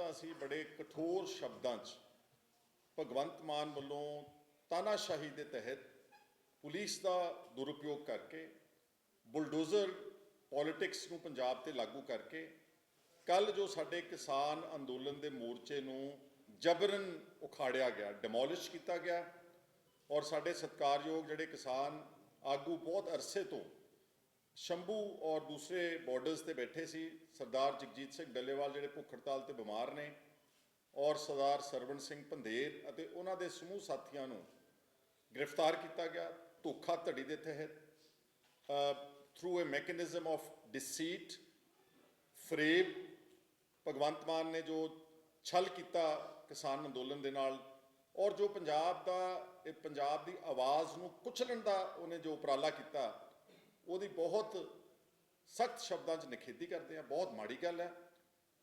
ਤਾਂ ਅਸੀਂ ਬੜੇ ਕਠੋਰ ਸ਼ਬਦਾਂ 'ਚ ਭਗਵੰਤ ਮਾਨ ਵੱਲੋਂ ਤਾਨਾਸ਼ਾਹੀ ਦੇ ਤਹਿਤ ਪੁਲਿਸ ਦਾ ਦੁਰਉਪਯੋਗ ਕਰਕੇ, ਬੁਲਡੋਜ਼ਰ ਪੋਲਿਟਿਕਸ ਨੂੰ ਪੰਜਾਬ ਤੇ ਲਾਗੂ ਕਰਕੇ ਕੱਲ ਜੋ ਸਾਡੇ ਕਿਸਾਨ ਅੰਦੋਲਨ ਦੇ ਮੋਰਚੇ ਨੂੰ ਜਬਰਨ ਉਖਾੜਿਆ ਗਿਆ ਡਿਮੋਲਿਸ਼ ਕੀਤਾ ਗਿਆ ਔਰ ਸਾਡੇ ਸਤਿਕਾਰਯੋਗ ਜਿਹੜੇ ਕਿਸਾਨ ਆਗੂ ਬਹੁਤ ਅਰਸੇ ਤੋਂ ਸ਼ੰਭੂ ਔਰ ਦੂਸਰੇ ਬਾਰਡਰਸ ਤੇ ਬੈਠੇ ਸੀ, ਸਰਦਾਰ ਜਗਜੀਤ ਸਿੰਘ ਡੱਲੇਵਾਲ ਜਿਹੜੇ ਭੁੱਖ ਹੜਤਾਲ ਤੇ ਬਿਮਾਰ ਨੇ ਔਰ ਸਰਦਾਰ ਸਰਵਣ ਸਿੰਘ ਪੰਧੇਰ ਅਤੇ ਉਹਨਾਂ ਦੇ ਸਮੂਹ ਸਾਥੀਆਂ ਨੂੰ ਗ੍ਰਿਫਤਾਰ ਕੀਤਾ ਗਿਆ ਧੋਖਾ ਧੜੀ ਦੇ ਤਹਿਤ through a mechanism of deceit ਫਰੇਬ, Bhagwant Mann ਨੇ ਜੋ ਛਲ ਕੀਤਾ ਕਿਸਾਨ ਅੰਦੋਲਨ ਦੇ ਨਾਲ ਔਰ ਜੋ ਪੰਜਾਬ ਦਾ, ਇਹ ਪੰਜਾਬ ਦੀ ਆਵਾਜ਼ ਨੂੰ ਕੁਚਲਣ ਦਾ ਉਹਨੇ ਜੋ ਉਪਰਾਲਾ ਕੀਤਾ ਉਹਦੀ ਬਹੁਤ ਸਖਤ ਸ਼ਬਦਾਂ 'ਚ ਨਿਖੇਧੀ ਕਰਦੇ ਆ, ਬਹੁਤ ਮਾੜੀ ਗੱਲ ਹੈ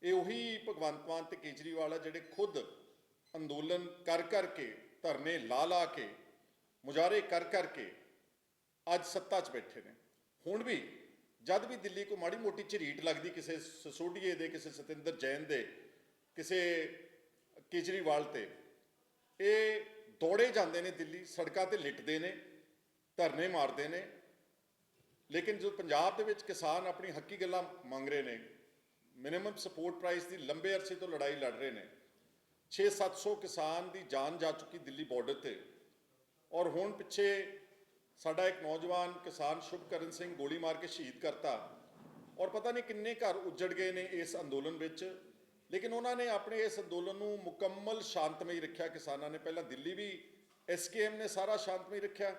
ਇਹ ਉਹੀ ਭਗਵੰਤ ਮਾਨ ਤੇ ਕੇਜਰੀਵਾਲ ਆ ਜਿਹੜੇ ਖੁਦ ਅੰਦੋਲਨ ਕਰ ਕਰਕੇ, ਧਰਨੇ ਲਾ ਲਾ ਕੇ, ਮੁਜ਼ਾਹਰੇ ਕਰ ਕਰਕੇ ਅੱਜ ਸੱਤਾ 'ਚ ਬੈਠੇ ਨੇ। ਹੁਣ ਵੀ ਜਦ ਵੀ ਦਿੱਲੀ ਕੋ ਮਾੜੀ ਮੋਟੀ ਝਰੀਟ ਲੱਗਦੀ, ਕਿਸੇ ਸਸੋਡੀਏ ਦੇ, ਕਿਸੇ ਸਤਿੰਦਰ ਜੈਨ ਦੇ, ਕਿਸੇ ਕੇਜਰੀਵਾਲ ਤੇ, ਇਹ ਦੌੜੇ ਜਾਂਦੇ ਨੇ ਦਿੱਲੀ, ਸੜਕਾਂ ਤੇ ਲਿਟਦੇ ਨੇ, ਧਰਨੇ ਮਾਰਦੇ ਨੇ ਲੇਕਿਨ ਜੋ ਪੰਜਾਬ ਦੇ ਵਿੱਚ ਕਿਸਾਨ ਆਪਣੀ ਹੱਕੀ ਗੱਲਾਂ ਮੰਗ ਰਹੇ ਨੇ ਮਿਨੀਮਮ ਸਪੋਰਟ ਪ੍ਰਾਈਸ ਦੀ ਲੰਬੇ ਅਰਸੇ ਤੋਂ ਲੜਾਈ ਲੜ ਰਹੇ ਨੇ। 6-700 ਕਿਸਾਨ ਦੀ ਜਾਨ ਜਾ ਚੁੱਕੀ ਦਿੱਲੀ ਬਾਰਡਰ ਤੇ। ਔਰ ਹੁਣ ਪਿੱਛੇ ਸਾਡਾ ਇੱਕ ਨੌਜਵਾਨ ਕਿਸਾਨ ਸ਼ੁਭਕਰਨ ਸਿੰਘ ਗੋਲੀ ਮਾਰ ਕੇ ਸ਼ਹੀਦ ਕਰਤਾ। ਔਰ ਪਤਾ ਨਹੀਂ ਕਿੰਨੇ ਘਰ ਉੱਜੜ ਗਏ ਨੇ ਇਸ ਅੰਦੋਲਨ ਵਿੱਚ। ਲੇਕਿਨ ਉਹਨਾਂ ਨੇ ਆਪਣੇ ਇਸ ਅੰਦੋਲਨ ਨੂੰ ਮੁਕੰਮਲ ਸ਼ਾਂਤਮਈ ਰੱਖਿਆ। ਕਿਸਾਨਾਂ ਨੇ ਪਹਿਲਾਂ ਦਿੱਲੀ ਵੀ ਐਸਕੇਐਮ ਨੇ ਸਾਰਾ ਸ਼ਾਂਤਮਈ ਰੱਖਿਆ।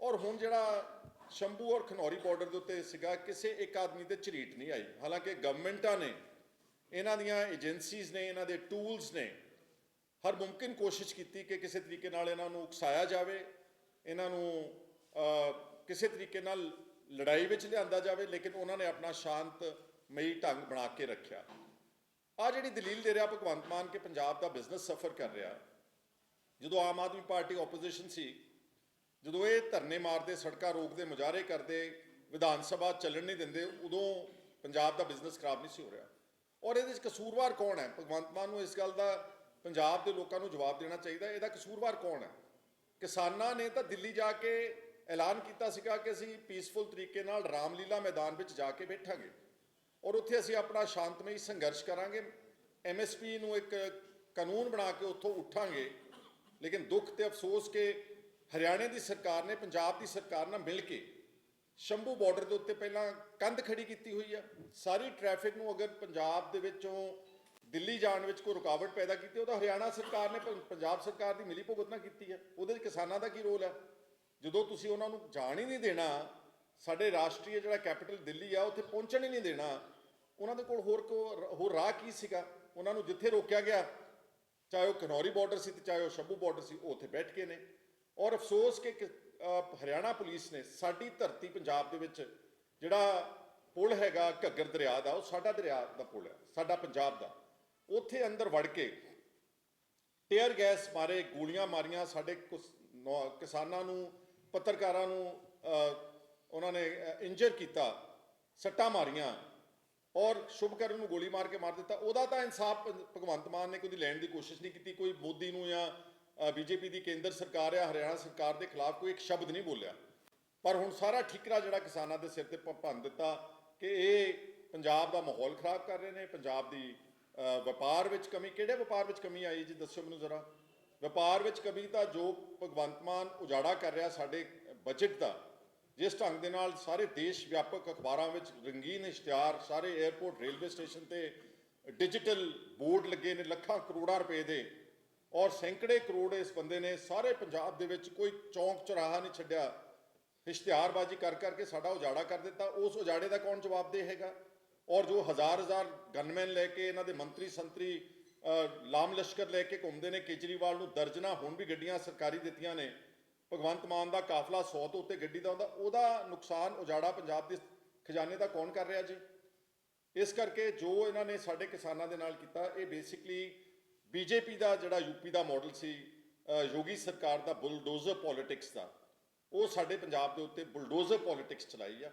ਔਰ ਹੁਣ ਜਿਹੜਾ ਸ਼ੰਭੂ ਔਰ ਖਨੌਰੀ ਬਾਰਡਰ ਦੇ ਉੱਤੇ ਸੀਗਾ, ਕਿਸੇ ਇੱਕ ਆਦਮੀ ਤੇ ਝਰੀਟ ਨਹੀਂ ਆਈ। ਹਾਲਾਂਕਿ ਗਵਰਨਮੈਂਟਾਂ ਨੇ ਇਹਨਾਂ ਦੀਆਂ ਏਜੰਸੀਜ਼ ਨੇ, ਇਹਨਾਂ ਦੇ ਟੂਲਸ ਨੇ, ਹਰ ਮੁਮਕਿਨ ਕੋਸ਼ਿਸ਼ ਕੀਤੀ ਕਿ ਕਿਸੇ ਤਰੀਕੇ ਨਾਲ ਇਹਨਾਂ ਨੂੰ ਉਕਸਾਇਆ ਜਾਵੇ, ਇਹਨਾਂ ਨੂੰ ਕਿਸੇ ਤਰੀਕੇ ਨਾਲ ਲੜਾਈ ਵਿੱਚ ਲਿਆਂਦਾ ਜਾਵੇ, ਲੇਕਿਨ ਉਹਨਾਂ ਨੇ ਆਪਣਾ ਸ਼ਾਂਤਮਈ ਢੰਗ ਬਣਾ ਕੇ ਰੱਖਿਆ। ਆ ਜਿਹੜੀ ਦਲੀਲ ਦੇ ਰਿਹਾ ਭਗਵੰਤ ਮਾਨ ਕਿ ਪੰਜਾਬ ਦਾ ਬਿਜ਼ਨਸ ਸਫਰ ਕਰ ਰਿਹਾ। ਜਦੋਂ ਆਮ ਆਦਮੀ ਪਾਰਟੀ ਆਪੋਜੀਸ਼ਨ ਸੀ ਜਦੋਂ ਇਹ ਧਰਨੇ ਮਾਰਦੇ, ਸੜਕਾਂ ਰੋਕਦੇ, ਮੁਜ਼ਾਹਰੇ ਕਰਦੇ, ਵਿਧਾਨ ਸਭਾ ਚੱਲਣ ਨਹੀਂ ਦਿੰਦੇ, ਉਦੋਂ ਪੰਜਾਬ ਦਾ ਬਿਜ਼ਨਸ ਖਰਾਬ ਨਹੀਂ ਸੀ ਹੋ ਰਿਹਾ। ਔਰ ਇਹਦੇ ਵਿੱਚ ਕਸੂਰਵਾਰ ਕੌਣ ਹੈ? ਭਗਵੰਤ ਮਾਨ ਨੂੰ ਇਸ ਗੱਲ ਦਾ ਪੰਜਾਬ ਦੇ ਲੋਕਾਂ ਨੂੰ ਜਵਾਬ ਦੇਣਾ ਚਾਹੀਦਾ ਇਹਦਾ ਕਸੂਰਵਾਰ ਕੌਣ ਹੈ? ਕਿਸਾਨਾਂ ਨੇ ਤਾਂ ਦਿੱਲੀ ਜਾ ਕੇ ਐਲਾਨ ਕੀਤਾ ਸੀਗਾ ਕਿ ਅਸੀਂ ਪੀਸਫੁਲ ਤਰੀਕੇ ਨਾਲ ਰਾਮਲੀਲਾ ਮੈਦਾਨ ਵਿੱਚ ਜਾ ਕੇ ਬੈਠਾਂਗੇ। ਔਰ ਉੱਥੇ ਅਸੀਂ ਆਪਣਾ ਸ਼ਾਂਤਮਈ ਸੰਘਰਸ਼ ਕਰਾਂਗੇ। ਐਮਐਸਪੀ ਨੂੰ ਇੱਕ ਕਾਨੂੰਨ ਬਣਾ ਕੇ ਉੱਥੋਂ ਉੱਠਾਂਗੇ। ਲੇਕਿਨ ਦੁੱਖ ਤੇ ਅਫਸੋਸ ਕਿ ਹਰਿਆਣੇ ਦੀ ਸਰਕਾਰ ਨੇ, ਪੰਜਾਬ ਦੀ ਸਰਕਾਰ ਨਾਲ ਮਿਲ ਕੇ ਸ਼ੰਭੂ ਬਾਰਡਰ ਦੇ ਉੱਤੇ ਪਹਿਲਾਂ ਕੰਧ ਖੜੀ ਕੀਤੀ ਹੋਈ ਆ। ਸਾਰੀ ਟ੍ਰੈਫਿਕ ਨੂੰ ਅਗਰ ਪੰਜਾਬ ਦੇ ਵਿੱਚੋਂ ਦਿੱਲੀ ਜਾਣ ਵਿੱਚ ਕੋਈ ਰੁਕਾਵਟ ਪੈਦਾ ਕੀਤੀ ਉਹ ਤਾਂ ਹਰਿਆਣਾ ਸਰਕਾਰ ਨੇ ਪੰਜਾਬ ਸਰਕਾਰ ਦੀ ਮਿਲੀ ਭੁਗਤ ਨਾ ਕੀਤੀ ਹੈ ਉਹਦੇ ਵਿੱਚ ਕਿਸਾਨਾਂ ਦਾ ਕੀ ਰੋਲ ਹੈ ਜਦੋਂ ਤੁਸੀਂ ਉਹਨਾਂ ਨੂੰ ਜਾਣ ਹੀ ਨਹੀਂ ਦੇਣਾ, ਸਾਡੇ ਰਾਸ਼ਟਰੀ ਜਿਹੜਾ ਕੈਪੀਟਲ ਦਿੱਲੀ ਆ, ਉੱਥੇ ਪਹੁੰਚਣ ਹੀ ਨਹੀਂ ਦੇਣਾ, ਉਹਨਾਂ ਦੇ ਕੋਲ ਹੋਰ ਕੋ, ਹੋਰ ਰਾਹ ਕੀ ਸੀਗਾ? ਉਹਨਾਂ ਨੂੰ ਜਿੱਥੇ ਰੋਕਿਆ ਗਿਆ, ਚਾਹੇ ਉਹ ਕਨੌਰੀ ਬਾਰਡਰ ਸੀ ਤੇ ਚਾਹੇ ਉਹ ਸ਼ੰਭੂ ਬਾਰਡਰ ਸੀ, ਉਹ ਉੱਥੇ ਬੈਠ ਕੇ ਨੇ। ਔਰ ਅਫਸੋਸ ਕਿ ਹਰਿਆਣਾ ਪੁਲਿਸ ਨੇ ਸਾਡੀ ਧਰਤੀ ਪੰਜਾਬ ਦੇ ਵਿੱਚ ਜਿਹੜਾ ਪੁਲ ਹੈਗਾ ਘੱਗਰ ਦਰਿਆ ਦਾ, ਉਹ ਸਾਡਾ ਦਰਿਆ ਦਾ ਪੁਲ ਹੈ, ਸਾਡਾ ਪੰਜਾਬ ਦਾ। ਉੱਥੇ ਅੰਦਰ ਵੜ ਕੇ ਟੇਅਰ ਗੈਸ ਮਾਰੇ, ਗੋਲੀਆਂ ਮਾਰੀਆਂ, ਸਾਡੇ ਕੁਸ- ਨੌ- ਕਿਸਾਨਾਂ ਨੂੰ, ਪੱਤਰਕਾਰਾਂ ਨੂੰ ਉਹਨਾਂ ਨੇ ਇੰਜਰ ਕੀਤਾ, ਸੱਟਾਂ ਮਾਰੀਆਂ ਔਰ ਸ਼ੁਭਕਰਨ ਨੂੰ ਗੋਲੀ ਮਾਰ ਕੇ ਮਾਰ ਦਿੱਤਾ। ਉਹਦਾ ਤਾਂ ਇਨਸਾਫ ਭਗਵੰਤ ਮਾਨ ਨੇ ਕੋਈ ਲੈਣ ਦੀ ਕੋਸ਼ਿਸ਼ ਨਹੀਂ ਕੀਤੀ, ਕੋਈ ਮੋਦੀ ਨੂੰ ਜਾਂ ਬੀਜੇਪੀ ਦੀ ਕੇਂਦਰ ਸਰਕਾਰ ਆ, ਹਰਿਆਣਾ ਸਰਕਾਰ ਦੇ ਖਿਲਾਫ ਕੋਈ ਇੱਕ ਸ਼ਬਦ ਨਹੀਂ ਬੋਲਿਆ। ਪਰ ਹੁਣ ਸਾਰਾ ਠਿਕਰਾ ਜਿਹੜਾ ਕਿਸਾਨਾਂ ਦੇ ਸਿਰ ਤੇ ਭੰਨ ਦਿੱਤਾ ਕਿ ਇਹ ਪੰਜਾਬ ਦਾ ਮਾਹੌਲ ਖਰਾਬ ਕਰ ਰਹੇ ਨੇ, ਪੰਜਾਬ ਦੀ ਵਪਾਰ ਵਿੱਚ ਕਮੀ, ਕਿਹੜੇ ਵਪਾਰ ਵਿੱਚ ਕਮੀ ਆਈ ਜੀ, ਦੱਸੋ ਮੈਨੂੰ ਜ਼ਰਾ। ਵਪਾਰ ਵਿੱਚ ਕਮੀ ਤਾਂ ਜੋ ਭਗਵੰਤ ਮਾਨ ਉਜਾੜਾ ਕਰ ਰਿਹਾ ਸਾਡੇ ਬਜਟ ਦਾ, ਜਿਸ ਢੰਗ ਦੇ ਨਾਲ ਸਾਰੇ ਦੇਸ਼ ਵਿਆਪਕ ਅਖਬਾਰਾਂ ਵਿੱਚ ਰੰਗੀਨ ਇਸ਼ਤਿਹਾਰ, ਸਾਰੇ 에ਅਰਪੋਰਟ ਰੇਲਵੇ ਸਟੇਸ਼ਨ ਤੇ ਡਿਜੀਟਲ ਬੋਰਡ ਲੱਗੇ ਨੇ, ਲੱਖਾਂ ਕਰੋੜਾਂ ਰੁਪਏ ਦੇ ਔਰ ਸੈਂਕੜੇ ਕਰੋੜ ਇਸ ਬੰਦੇ ਨੇ ਸਾਰੇ ਪੰਜਾਬ ਦੇ ਵਿੱਚ ਕੋਈ ਚੌਂਕ ਚੌਰਾਹਾ ਨਹੀਂ ਛੱਡਿਆ। ਇਸ਼ਤਿਹਾਰਬਾਜ਼ੀ ਕਰ ਕਰਕੇ ਸਾਡਾ ਉਜਾੜਾ ਕਰ ਦਿੱਤਾ। ਉਸ ਉਜਾੜੇ ਦਾ ਕੌਣ ਜਵਾਬਦੇਹ ਹੈਗਾ ਔਰ ਜੋ ਹਜ਼ਾਰ ਹਜ਼ਾਰ ਗਨਮੈਨ ਲੈ ਕੇ ਇਹਨਾਂ ਦੇ ਮੰਤਰੀ ਸੰਤਰੀ ਲਾਮ ਲਸ਼ਕਰ ਲੈ ਕੇ ਘੁੰਮਦੇ ਨੇ, ਕੇਜਰੀਵਾਲ ਨੂੰ ਦਰਜਨਾ ਹੁਣ ਵੀ ਗੱਡੀਆਂ ਸਰਕਾਰੀ ਦਿੱਤੀਆਂ ਨੇ। ਭਗਵੰਤ ਮਾਨ ਦਾ ਕਾਫਲਾ 100 ਤੋਂ ਉੱਤੇ ਗੱਡੀ ਦਾ ਹੁੰਦਾ। ਉਹਦਾ ਨੁਕਸਾਨ ਉਜਾੜਾ ਪੰਜਾਬ ਦੇ ਖਜ਼ਾਨੇ ਦਾ ਕੌਣ ਕਰ ਰਿਹਾ ਜੀ? ਇਸ ਕਰਕੇ ਜੋ ਇਹਨਾਂ ਨੇ ਸਾਡੇ ਕਿਸਾਨਾਂ ਦੇ ਨਾਲ ਕੀਤਾ, ਇਹ ਬੇਸਿਕਲੀ ਬੀਜੇਪੀ ਦਾ ਜਿਹੜਾ ਯੂਪੀ ਦਾ ਮਾਡਲ ਸੀ ਯੋਗੀ ਸਰਕਾਰ ਦਾ ਬੁਲਡੋਜ਼ਰ ਪੋਲਿਟਿਕਸ ਦਾ, ਉਹ ਸਾਡੇ ਪੰਜਾਬ ਦੇ ਉੱਤੇ ਬੁਲਡੋਜ਼ਰ ਪੋਲਿਟਿਕਸ ਚਲਾਈ ਆ।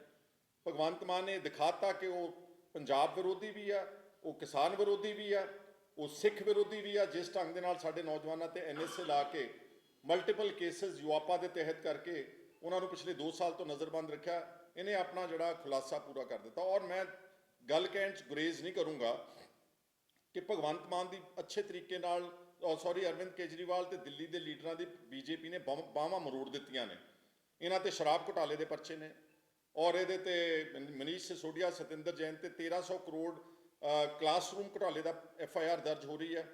ਭਗਵੰਤ ਮਾਨ ਨੇ ਦਿਖਾਤਾ ਕਿ ਉਹ ਪੰਜਾਬ ਵਿਰੋਧੀ ਵੀ ਆ, ਉਹ ਕਿਸਾਨ ਵਿਰੋਧੀ ਵੀ ਆ, ਉਹ ਸਿੱਖ ਵਿਰੋਧੀ ਵੀ ਆ, ਜਿਸ ਢੰਗ ਦੇ ਨਾਲ ਸਾਡੇ ਨੌਜਵਾਨਾਂ ਤੇ ਐਨਐਸਏ ਲਾ ਕੇ ਮਲਟੀਪਲ ਕੇਸਸ ਯੂਆਪਾ ਦੇ ਤਹਿਤ ਕਰਕੇ ਉਹਨਾਂ ਨੂੰ ਪਿਛਲੇ 2 ਸਾਲ ਤੋਂ ਨਜ਼ਰਬੰਦ ਰੱਖਿਆ, ਇਹਨੇ ਆਪਣਾ ਜਿਹੜਾ ਖੁਲਾਸਾ ਪੂਰਾ ਕਰ ਦਿੱਤਾ। ਔਰ ਮੈਂ ਗੱਲ ਕਹਿਣ ਚ ਗੁਰੇਜ਼ ਨਹੀਂ ਕਰੂੰਗਾ ਕਿ ਭਗਵੰਤ ਮਾਨ ਦੀ ਅੱਛੇ ਤਰੀਕੇ ਨਾਲ ਸੌਰੀ ਅਰਵਿੰਦ ਕੇਜਰੀਵਾਲ ਤੇ ਦਿੱਲੀ ਦੇ ਲੀਡਰਾਂ ਦੀ ਬੀਜੇਪੀ ਨੇ ਬਾਹਾਂ ਮਰੋੜ ਦਿੱਤੀਆਂ ਨੇ। ਇਹਨਾਂ ਤੇ ਸ਼ਰਾਬ ਘੁਟਾਲੇ ਦੇ ਪਰਚੇ ਨੇ ਔਰ ਇਹਦੇ ਤੇ ਮਨੀਸ਼ ਸਿਸੋਦੀਆ ਸਤਿੰਦਰ ਜੈਨ ਤੇ 1300 ਕਰੋੜ ਕਲਾਸਰੂਮ ਘੁਟਾਲੇ ਦਾ ਐਫ ਆਈ ਆਰ ਦਰਜ ਹੋ ਰਹੀ ਹੈ।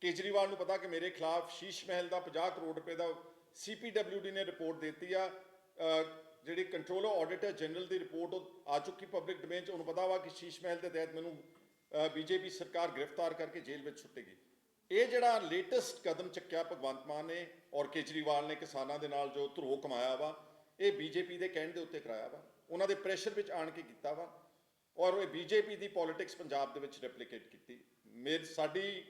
ਕੇਜਰੀਵਾਲ ਨੂੰ ਪਤਾ ਕਿ ਮੇਰੇ ਖਿਲਾਫ ਸ਼ੀਸ਼ ਮਹਿਲ ਦਾ 50 ਕਰੋੜ ਰੁਪਏ ਦਾ ਸੀਪੀਡਬਲਿਊਡੀ ਨੇ ਰਿਪੋਰਟ ਦਿੱਤੀ ਆ। ਅ, ਜਿਹੜੀ ਕੰਟਰੋਲਰ ਆਡੀਟਰ ਜਨਰਲ ਦੀ ਰਿਪੋਰਟ ਉਹ ਆ ਚੁੱਕੀ ਪਬਲਿਕ ਡੋਮੇਨ ਚ। ਉਹਨੂੰ ਪਤਾ ਵਾ ਕਿ ਸ਼ੀਸ਼ ਮਹਿਲ ਦੇ ਤਹਿਤ ਮੈਨੂੰ ਬੀਜੇਪੀ ਸਰਕਾਰ ਗ੍ਰਿਫਤਾਰ ਕਰਕੇ ਜੇਲ੍ਹ ਵਿੱਚ ਸੁੱਟੇਗੀ। ਇਹ ਜਿਹੜਾ ਲੇਟੈਸਟ ਕਦਮ ਚੱਕਿਆ ਭਗਵੰਤ ਮਾਨ ਨੇ ਔਰ ਕੇਜਰੀਵਾਲ ਨੇ ਕਿਸਾਨਾਂ ਦੇ ਨਾਲ ਜੋ ਧਰੋ ਕਮਾਇਆ ਵਾ, ਇਹ ਬੀਜੇਪੀ ਦੇ ਕਹਿਣ ਦੇ ਉੱਤੇ ਕਰਾਇਆ ਵਾ। ਉਹਨਾਂ ਦੇ ਪ੍ਰੈਸ਼ਰ ਵਿੱਚ ਆਣ ਕੇ ਕੀਤਾ ਵਾ ਔਰ ਇਹ ਬੀਜੇਪੀ ਦੀ ਪੋਲਿਟਿਕਸ ਪੰਜਾਬ ਦੇ ਵਿੱਚ ਰੈਪਲੀਕੇਟ ਕੀਤੀ। ਮੇਰੀ, ਸਾਡੀ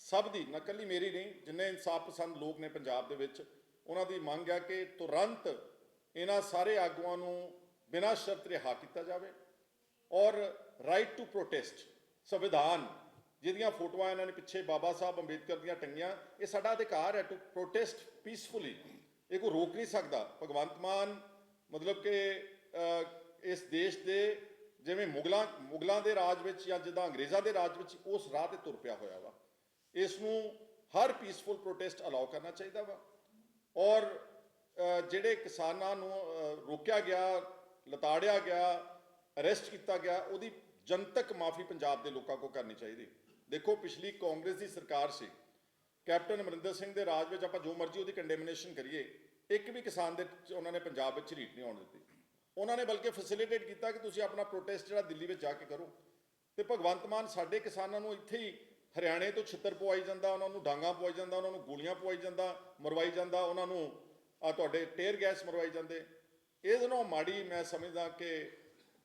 ਸਭ ਦੀ ਨਕਲੀ ਮੇਰੀ ਨਹੀਂ, ਜਿੰਨੇ ਇਨਸਾਫ ਪਸੰਦ ਲੋਕ ਨੇ ਪੰਜਾਬ ਦੇ ਵਿੱਚ, ਉਹਨਾਂ ਦੀ ਮੰਗ ਹੈ ਕਿ ਤੁਰੰਤ ਇਹਨਾਂ ਸਾਰੇ ਆਗੂਆਂ ਨੂੰ ਬਿਨਾਂ ਸ਼ਰਤ ਰਿਹਾ ਕੀਤਾ ਜਾਵੇ ਔਰ ਰਾਈਟ ਟੂ ਪ੍ਰੋਟੈਸਟ ਸੰਵਿਧਾਨ, ਜਿਹਦੀਆਂ ਫੋਟੋਆਂ ਇਹਨਾਂ ਨੇ ਪਿੱਛੇ ਬਾਬਾ ਸਾਹਿਬ ਅੰਬੇਦਕਰ ਦੀਆਂ ਟੰਗੀਆਂ, ਇਹ ਸਾਡਾ ਅਧਿਕਾਰ ਹੈ ਟੂ ਪ੍ਰੋਟੈਸਟ ਪੀਸਫੁਲੀ ਇਹ ਕੋਈ ਰੋਕ ਨਹੀਂ ਸਕਦਾ। ਭਗਵੰਤ ਮਾਨ, ਮਤਲਬ ਕਿ ਇਸ ਦੇਸ਼ ਦੇ ਜਿਵੇਂ ਮੁਗਲਾਂ ਮੁਗਲਾਂ ਦੇ ਰਾਜ ਵਿੱਚ ਜਾਂ ਜਿੱਦਾਂ ਅੰਗਰੇਜ਼ਾਂ ਦੇ ਰਾਜ ਵਿੱਚ ਉਸ ਰਾਹ ਤੇ ਤੁਰ ਪਿਆ ਹੋਇਆ ਵਾ। ਇਸ ਨੂੰ ਹਰ ਪੀਸਫੁਲ ਪ੍ਰੋਟੈਸਟ ਅਲਾਉ ਕਰਨਾ ਚਾਹੀਦਾ ਵਾ। ਔਰ ਜਿਹੜੇ ਕਿਸਾਨਾਂ ਨੂੰ ਰੋਕਿਆ ਗਿਆ, ਲਤਾੜਿਆ ਗਿਆ ਅਰੈਸਟ ਕੀਤਾ ਗਿਆ, ਉਹਦੀ ਜਨਤਕ ਮਾਫੀ ਪੰਜਾਬ ਦੇ ਲੋਕਾਂ ਕੋ ਕਰਨੀ ਚਾਹੀਦੀ। ਦੇਖੋ, ਪਿਛਲੀ ਕਾਂਗਰਸ ਦੀ ਸਰਕਾਰ ਸੀ। ਕੈਪਟਨ ਅਮਰਿੰਦਰ ਸਿੰਘ ਦੇ ਰਾਜ ਵਿੱਚ ਆਪਾਂ ਜੋ ਮਰਜ਼ੀ ਉਹਦੀ ਕੰਡੈਮਨੇਸ਼ਨ ਕਰੀਏ, ਇੱਕ ਵੀ ਕਿਸਾਨ ਦੇ ਉਹਨਾਂ ਨੇ ਪੰਜਾਬ ਵਿੱਚ ਰੀਟ ਨਹੀਂ ਆਉਣ ਦਿੱਤੀ। ਉਹਨਾਂ ਨੇ ਬਲਕਿ ਫੈਸਿਲਿਟੇਟ ਕੀਤਾ ਕਿ ਤੁਸੀਂ ਆਪਣਾ ਪ੍ਰੋਟੈਸਟ ਜਿਹੜਾ ਦਿੱਲੀ ਵਿੱਚ ਜਾ ਕੇ ਕਰੋ। ਤੇ ਭਗਵੰਤ ਮਾਨ ਸਾਡੇ ਕਿਸਾਨਾਂ ਨੂੰ ਇੱਥੇ ਹੀ ਹਰਿਆਣੇ ਤੋਂ ਛਿੱਤਰ ਪਵਾਈ ਜਾਂਦਾ, ਉਹਨਾਂ ਨੂੰ ਡਾਂਗਾ ਪਵਾਈ ਜਾਂਦਾ, ਉਹਨਾਂ ਨੂੰ ਗੋਲੀਆਂ ਪਵਾਈ ਜਾਂਦਾ, ਮਰਵਾਈ ਜਾਂਦਾ, ਉਹਨਾਂ ਨੂੰ ਆ ਤੁਹਾਡੇ ਟੇਅਰ ਗੈਸ ਮਰਵਾਈ ਜਾਂਦੇ। ਇਹਦੇ ਨਾਲੋਂ ਮਾੜੀ ਮੈਂ ਸਮਝਦਾ ਕਿ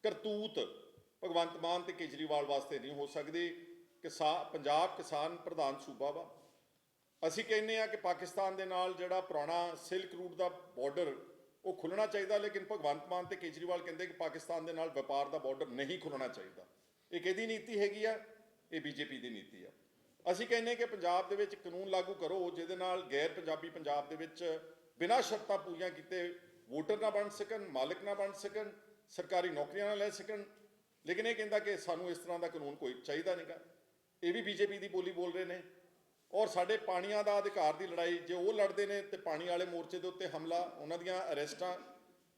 ਕਰਤੂਤ ਭਗਵੰਤ ਮਾਨ ਤੇ ਕੇਜਰੀਵਾਲ ਵਾਸਤੇ ਨਹੀਂ ਹੋ ਸਕਦੀ। ਕਿਸਾ, ਪੰਜਾਬ ਕਿਸਾਨ ਪ੍ਰਧਾਨ ਸੂਬਾ ਵਾ। ਅਸੀਂ ਕਹਿੰਦੇ ਆ ਕਿ ਪਾਕਿਸਤਾਨ ਦੇ ਨਾਲ ਜਿਹੜਾ ਪੁਰਾਣਾ ਸਿਲਕ ਰੂਟ ਦਾ ਬਾਰਡਰ ਉਹ ਖੁੱਲਣਾ ਚਾਹੀਦਾ, ਲੇਕਿਨ ਭਗਵੰਤ ਮਾਨ ਤੇ ਕੇਜਰੀਵਾਲ ਕਹਿੰਦੇ ਕਿ ਪਾਕਿਸਤਾਨ ਦੇ ਨਾਲ ਵਪਾਰ ਦਾ ਬਾਰਡਰ ਨਹੀਂ ਖੁੱਲਣਾ ਚਾਹੀਦਾ। ਇਹ ਕਿਹਦੀ ਨੀਤੀ ਹੈਗੀ ਆ? ਇਹ ਬੀਜੇਪੀ ਦੀ ਨੀਤੀ ਆ। ਅਸੀਂ ਕਹਿੰਦੇ ਕਿ ਪੰਜਾਬ ਦੇ ਵਿੱਚ ਕਾਨੂੰਨ ਲਾਗੂ ਕਰੋ, ਜਿਹਦੇ ਨਾਲ ਗੈਰ ਪੰਜਾਬੀ ਪੰਜਾਬ ਦੇ ਵਿੱਚ ਬਿਨਾਂ ਸ਼ਰਤਾਂ ਪੂਰੀਆਂ ਕੀਤੇ ਵੋਟਰ ਨਾ ਬਣ ਸਕਣ, ਮਾਲਕ ਨਾ ਬਣ ਸਕਣ, ਸਰਕਾਰੀ ਨੌਕਰੀਆਂ ਨਾ ਲੈ ਸਕਣ ਲੇਕਿਨ ਇਹ ਕਹਿੰਦਾ ਕਿ ਸਾਨੂੰ ਇਸ ਤਰ੍ਹਾਂ ਦਾ ਕਾਨੂੰਨ ਕੋਈ ਚਾਹੀਦਾ ਨਹੀਂਗਾ ਇਹ ਵੀ ਬੀਜੇਪੀ ਦੀ ਬੋਲੀ ਬੋਲ ਰਹੇ ਨੇ। ਔਰ ਸਾਡੇ ਪਾਣੀਆਂ ਦਾ ਅਧਿਕਾਰ ਦੀ ਲੜਾਈ, ਜੇ ਉਹ ਲੜਦੇ ਨੇ ਤੇ ਪਾਣੀ ਵਾਲੇ ਮੋਰਚੇ ਦੇ ਉੱਤੇ ਹਮਲਾ, ਉਹਨਾਂ ਦੀਆਂ ਅਰੈਸਟਾਂ,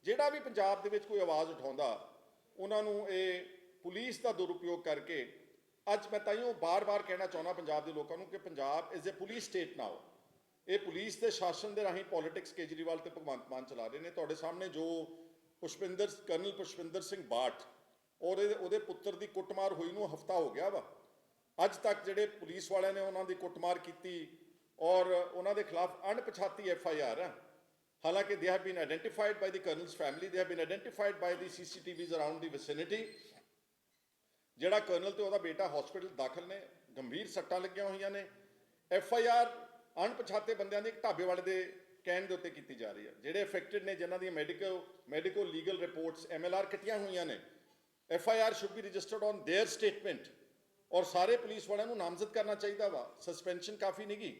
ਜਿਹੜਾ ਵੀ ਪੰਜਾਬ ਦੇ ਵਿੱਚ ਕੋਈ ਆਵਾਜ਼ ਉਠਾਉਂਦਾ, ਉਹਨਾਂ ਨੂੰ ਇਹ ਪੁਲਿਸ ਦਾ ਦੁਰਉਪਯੋਗ ਕਰਕੇ ਅੱਜ ਮੈਂ ਤਾਈਓ ਬਾਰ-ਬਾਰ ਕਹਿਣਾ ਚਾਹੁੰਦਾ ਪੰਜਾਬ ਦੇ ਲੋਕਾਂ ਨੂੰ ਕਿ Punjab is a police state now ਇਹ ਪੁਲਿਸ ਦੇ ਸ਼ਾਸਨ ਦੇ ਰਾਹੀਂ ਪੋਲਿਟਿਕਸ ਕੇਜਰੀਵਾਲ ਤੇ ਭਗਵੰਤ ਮਾਨ ਚਲਾ ਰਹੇ ਨੇ। ਤੁਹਾਡੇ ਸਾਹਮਣੇ ਜੋ ਪੁਸ਼ਪਿੰਦਰ, ਕਰਨਲ ਪੁਸ਼ਪਿੰਦਰ ਸਿੰਘ ਬਾਠ ਔਰ ਇਹਦੇ- ਉਹਦੇ ਪੁੱਤਰ ਦੀ ਕੁੱਟਮਾਰ ਹੋਈ ਨੂੰ ਹਫਤਾ ਹੋ ਗਿਆ ਵਾ। ਅੱਜ ਤੱਕ ਜਿਹੜੇ ਪੁਲਿਸ ਵਾਲਿਆਂ ਨੇ ਉਹਨਾਂ ਦੀ ਕੁੱਟਮਾਰ ਕੀਤੀ ਔਰ ਉਹਨਾਂ ਦੇ ਖਿਲਾਫ ਅਣਪਛਾਤੀ ਐਫ ਆਈ ਆਰ ਹੈ। ਹਾਲਾਂਕਿ they have been identified by the colonel's family they have been identified by the CCTVs around the vicinity ਜਿਹੜਾ ਕਰਨਲ ਤੇ ਉਹਦਾ ਬੇਟਾ ਹਸਪੀਟਲ ਦਾਖਲ ਨੇ, ਗੰਭੀਰ ਸੱਟਾਂ ਲੱਗੀਆਂ ਹੋਈਆਂ ਨੇ। ਐਫ ਆਈ ਆਰ ਅਣਪਛਾਤੇ ਬੰਦਿਆਂ ਦੀ ਇੱਕ ਢਾਬੇ ਵਾਲੇ ਦੇ ਕਹਿਣ ਦੇ ਉੱਤੇ ਕੀਤੀ ਜਾ ਰਹੀ ਹੈ। ਜਿਹੜੇ ਅਫੈਕਟਡ ਨੇ, ਜਿਨ੍ਹਾਂ ਦੀਆਂ medical medical legal reports M L R ਕੱਟੀਆਂ ਹੋਈਆਂ ਨੇ F I R should be registered on their statement ਔਰ ਸਾਰੇ ਪੁਲਿਸ ਵਾਲਿਆਂ ਨੂੰ ਨਾਮਜ਼ਦ ਕਰਨਾ ਚਾਹੀਦਾ ਵਾ ਸਸਪੈਂਸ਼ਨ ਕਾਫੀ ਨਹੀਂਗੀ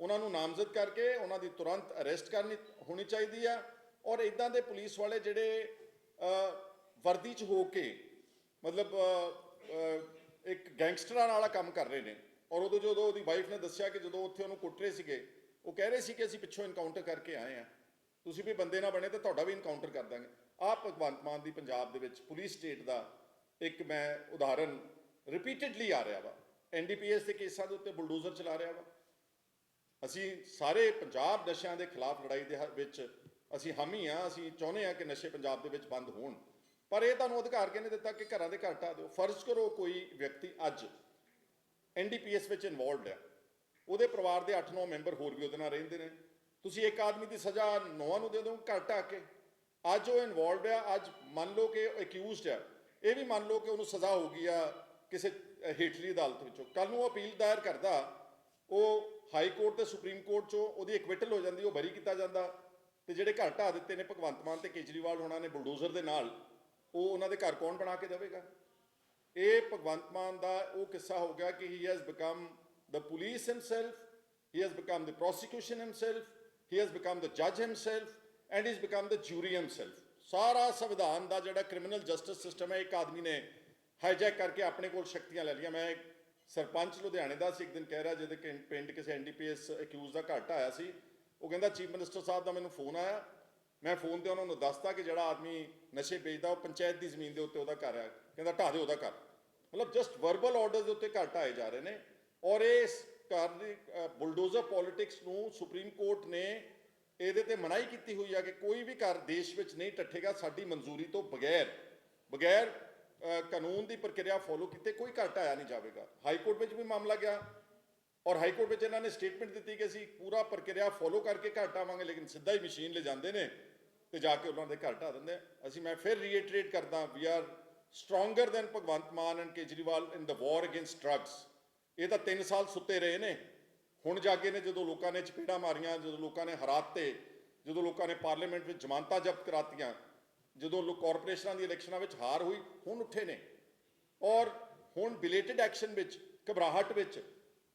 ਉਹਨਾਂ ਨੂੰ ਨਾਮਜ਼ਦ ਕਰਕੇ ਉਹਨਾਂ ਦੀ ਤੁਰੰਤ ਅਰੈਸਟ ਕਰਨੀ ਹੋਣੀ ਚਾਹੀਦੀ ਆ ਔਰ ਇਦਾਂ ਦੇ ਪੁਲਿਸ ਵਾਲੇ ਜਿਹੜੇ ਅ, ਵਰਦੀ 'ਚ ਹੋ ਕੇ ਮਤਲਬ ਅ, ਅ, ਇੱਕ ਗੈਂਗਸਟਰਾਂ ਵਾਲਾ ਕੰਮ ਕਰ ਰਹੇ ਨੇ ਔਰ ਉਦੋਂ ਜਦੋਂ ਉਹਦੀ ਵਾਈਫ ਨੇ ਦੱਸਿਆ ਕਿ ਜਦੋਂ ਉੱਥੇ ਉਹਨੂੰ ਕੁੱਟ ਰਹੇ ਸੀਗੇ ਉਹ ਕਹਿ ਰਹੇ ਸੀ ਕਿ ਅਸੀਂ ਪਿੱਛੋਂ ਇਨਕਾਊਂਟਰ ਕਰਕੇ ਆਏ ਆ ਤੁਸੀਂ ਵੀ ਬੰਦੇ ਨਾ ਬਣੇ ਤੇ ਤੁਹਾਡਾ ਵੀ ਇਨਕਾਊਂਟਰ ਕਰ ਦਾਂਗੇ ਆਹ ਭਗਵੰਤ ਮਾਨ ਦੀ ਪੰਜਾਬ ਦੇ ਵਿੱਚ ਪੁਲਿਸ ਸਟੇਟ ਦਾ ਇੱਕ ਮੈਂ ਉਦਾਹਰਨ ਰਿਪੀਟਿਡਲੀ ਆ ਰਿਹਾ ਵਾ। ਐਨਡੀਪੀਐਸ ਦੇ ਕੇਸਾਂ ਦੇ ਉੱਤੇ ਬੁਲਡੋਜ਼ਰ ਚਲਾ ਰਿਹਾ ਵਾ। ਅਸੀਂ ਸਾਰੇ ਪੰਜਾਬ ਨਸ਼ਿਆਂ ਦੇ ਖਿਲਾਫ ਲੜਾਈ ਦੇ ਹ- ਵਿੱਚ ਅਸੀਂ ਹਾਮੀ ਆ, ਅਸੀਂ ਚਾਹੁੰਦੇ ਆ ਕਿ ਨਸ਼ੇ ਪੰਜਾਬ ਦੇ ਵਿੱਚ ਬੰਦ ਹੋਣ। ਪਰ ਇਹ ਤੁਹਾਨੂੰ ਅਧਿਕਾਰ ਕਿਹਨੇ ਦਿੱਤਾ ਕਿ ਘਰਾਂ ਦੇ ਘਰ ਢਾਹ ਦਿਓ? ਫਰਜ਼ ਕਰੋ ਕੋਈ ਵਿਅਕਤੀ ਅੱਜ ਐਨਡੀਪੀਐਸ ਵਿੱਚ ਇਨਵੋਲਵਡ ਹੈ ਉਹਦੇ ਪਰਿਵਾਰ ਦੇ 8-9 ਮੈਂਬਰ ਹੋਰ ਵੀ ਉਹਦੇ ਨਾਲ ਰਹਿੰਦੇ ਨੇ। ਤੁਸੀਂ ਇੱਕ ਆਦਮੀ ਦੀ ਸਜ਼ਾ ਨੌਂ ਨੂੰ ਦੇ ਦਿਓ, ਘਰ ਢਾਹ ਕੇ। ਅੱਜ ਉਹ ਇਨਵੋਲਵਡ ਆ, ਅੱਜ ਮੰਨ ਲਓ ਕਿ ਅਕਿਊਜ਼ਡ ਆ। ਇਹ ਵੀ ਮੰਨ ਲਓ ਕਿ ਉਹਨੂੰ ਸਜ਼ਾ ਹੋ ਗਈ ਆ ਕਿਸੇ ਹੇਠਲੀ ਅਦਾਲਤ ਵਿੱਚੋਂ। ਕੱਲ ਨੂੰ ਉਹ ਅਪੀਲ ਦਾਇਰ ਕਰਦਾ, ਉਹ ਹਾਈ ਕੋਰਟ ਤੇ ਸੁਪਰੀਮ ਕੋਰਟ ਚੋਂ ਉਹਦੀ ਇਕਵਿਟਲ ਹੋ ਜਾਂਦੀ, ਉਹ ਬਰੀ ਕੀਤਾ ਜਾਂਦਾ। ਤੇ ਜਿਹੜੇ ਘਰ ਢਾਹ ਦਿੱਤੇ ਨੇ, ਭਗਵੰਤ ਮਾਨ ਤੇ ਕੇਜਰੀਵਾਲ ਹੋਣਾ ਨੇ, ਬੁਲਡੋਜ਼ਰ ਦੇ ਨਾਲ, ਉਹ ਉਹਨਾਂ ਦੇ ਘਰ ਕੌਣ ਬਣਾ ਕੇ ਦੇਵੇਗਾ? ਇਹ ਭਗਵੰਤ ਮਾਨ ਦਾ ਉਹ ਕਿੱਸਾ ਹੋ ਗਿਆ ਕਿ he has become the police himself he has become the prosecution himself he has become the ਜੱਜ himself and is become the jury himself. ਸਾਰਾ ਸੰਵਿਧਾਨ ਦਾ ਜਿਹੜਾ ਕ੍ਰਿਮੀਨਲ ਜਸਟਿਸ ਸਿਸਟਮ ਹੈ, ਇੱਕ ਆਦਮੀ ਨੇ ਹਾਈਜੈਕ ਕਰਕੇ ਆਪਣੇ ਕੋਲ ਸ਼ਕਤੀਆਂ ਲੈ ਲਈਆਂ। ਮੈਂ ਸਰਪੰਚ ਲੁਧਿਆਣੇ ਦਾ ਸੀ, ਇੱਕ ਦਿਨ ਕਹਿ ਰਿਹਾ ਜਿਹਦੇ ਕਿ ਪਿੰਡ ਕਿਸੇ ਐਨਡੀਪੀਐਸ ਅਕਿਊਜ਼ ਦਾ ਘਟ ਆਇਆ ਸੀ। ਉਹ ਕਹਿੰਦਾ ਚੀਫ ਮਿਨਿਸਟਰ ਸਾਹਿਬ ਦਾ ਮੈਨੂੰ ਫੋਨ ਆਇਆ। ਮੈਂ ਫੋਨ ਤੇ ਉਹਨਾਂ ਨੂੰ ਦੱਸਤਾ ਕਿ ਜਿਹੜਾ ਆਦਮੀ ਨਸ਼ੇ ਵੇਚਦਾ, ਉਹ ਪੰਚਾਇਤ ਦੀ ਜ਼ਮੀਨ ਦੇ ਉੱਤੇ ਉਹਦਾ ਘਰ ਹੈ ਕਹਿੰਦਾ, ਢਾਹ ਦੇ ਉਹਦਾ ਘਰ। ਮਤਲਬ ਜਸਟ ਵਰਬਲ ਆਰਡਰਸ ਦੇ ਉੱਤੇ ਘਟ ਆਏ ਜਾ ਰਹੇ ਨੇ। ਔਰ ਇਸ ਘਰ ਦੀ ਬੁਲਡੋਜ਼ਰ ਪੋਲਿਟਿਕਸ ਨੂੰ ਸੁਪਰੀਮ ਕੋਰਟ ਨੇ ਇਹਦੇ ਤੇ ਮਨਾਹੀ ਕੀਤੀ ਹੋਈ ਆ ਕਿ ਕੋਈ ਵੀ ਘਰ ਦੇਸ਼ ਵਿੱਚ ਨਹੀਂ ਟੱਠੇਗਾ, ਸਾਡੀ ਮਨਜ਼ੂਰੀ ਤੋਂ ਬਗੈਰ। ਬਗੈਰ ਕਾਨੂੰਨ ਦੀ ਪ੍ਰਕਿਰਿਆ ਫੋਲੋ ਕੀਤੇ ਕੋਈ ਘਰ ਢਾਇਆ ਨਹੀਂ ਜਾਵੇਗਾ। ਹਾਈ ਕੋਰਟ ਵਿੱਚ ਵੀ ਮਾਮਲਾ ਗਿਆ। ਔਰ ਹਾਈ ਕੋਰਟ ਵਿੱਚ ਇਹਨਾਂ ਨੇ ਸਟੇਟਮੈਂਟ ਦਿੱਤੀ ਕਿ ਅਸੀਂ ਪੂਰਾ ਪ੍ਰਕਿਰਿਆ ਫੋਲੋ ਕਰਕੇ ਘਰ ਢਾਵਾਂਗੇ, ਲੇਕਿਨ ਸਿੱਧਾ ਹੀ ਮਸ਼ੀਨ ਲੈ ਜਾਂਦੇ ਨੇ ਤੇ ਜਾ ਕੇ ਉਹਨਾਂ ਦੇ ਘਰ ਢਾ ਦਿੰਦੇ ਅਸੀਂ, ਮੈਂ ਫਿਰ ਰੀਇਟਰੇਟ ਕਰਦਾ we are stronger than Bhagwant Mann and Kejriwal in the war against drugs ਇਹ ਤਾਂ 3 ਸਾਲ ਸੁੱਤੇ ਰਹੇ ਨੇ। ਹੁਣ ਜਾਗੇ ਨੇ ਜਦੋਂ ਲੋਕਾਂ ਨੇ ਚਪੇੜਾ ਮਾਰੀਆਂ ਜਦੋਂ ਲੋਕਾਂ ਨੇ ਹਰਾਤੇ ਜਦੋਂ ਲੋਕਾਂ ਨੇ ਪਾਰਲੀਮੈਂਟ ਵਿੱਚ ਜ਼ਮਾਨਤਾਂ ਜ਼ਬਤ ਕਰਾਤੀਆਂ ਜਦੋਂ ਲੋਕ ਕਾਰਪੋਰੇਸ਼ਨਾਂ ਦੀ ਇਲੈਕਸ਼ਨਾਂ ਵਿੱਚ ਹਾਰ ਹੋਈ ਹੁਣ ਉੱਠੇ ਨੇ। ਔਰ ਹੁਣ ਬਿਲੇਟਡ ਐਕਸ਼ਨ ਵਿੱਚ ਘਬਰਾਹਟ ਵਿੱਚ